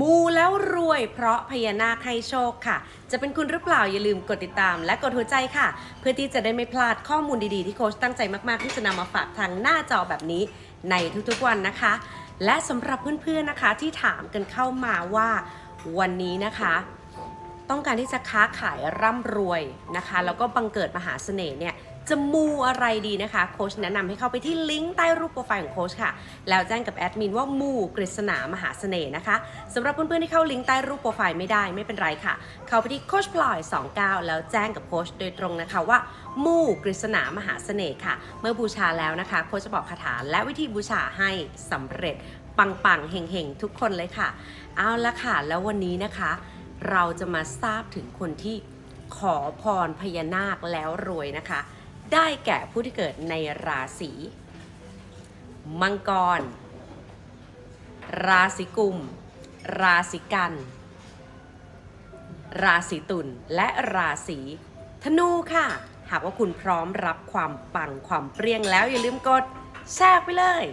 มูแล้วรวยเพราะพญานาคให้โชคค่ะ จะเป็นคุณหรือเปล่าอย่าลืมกดติดตาม และกดหัวใจค่ะ เพื่อที่จะได้ไม่พลาดข้อมูลดีๆ ที่โค้ชตั้งใจมากๆ ที่จะนำมาฝากทางหน้าจอแบบนี้ในทุกๆวันนะคะ และสำหรับเพื่อนๆนะคะที่ถามกันเข้ามาว่าวันนี้นะคะ ต้องการที่จะค้าขายร่ำรวยนะคะ แล้วก็บังเกิดมหาเสน่ห์เนี่ย จะมูอะไรดีนะคะโค้ชแนะนำให้เข้าไปที่ลิงก์ใต้รูปโปรไฟล์ของโค้ชค่ะ แล้วแจ้งกับแอดมินว่ามูกฤษณามหาเสน่ห์นะคะสำหรับเพื่อนๆที่เข้าลิงก์ใต้รูปโปรไฟล์ไม่ได้ไม่เป็นไรค่ะ เข้าไปที่โค้ชพลอย29 แล้วแจ้งกับโค้ชโดยตรงนะคะว่ามูกฤษณามหาเสน่ห์ค่ะ เมื่อบูชาแล้วนะคะโค้ชจะบอกคาถาและวิธีบูชาให้สำเร็จปังๆเฮงๆ ทุกคนเลยค่ะ เอาละค่ะ แล้ววันนี้นะคะ เราจะมาทราบถึงคนที่ขอพรพญานาคแล้วรวยนะคะ ได้แก่ผู้ที่เกิดในราศีมังกร ราศีกุม ราศีกัน ราศีตุลและราศีธนูค่ะ หากว่าคุณพร้อมรับความปังความเปรี้ยงแล้วอย่าลืมกดแชร์ไปเลย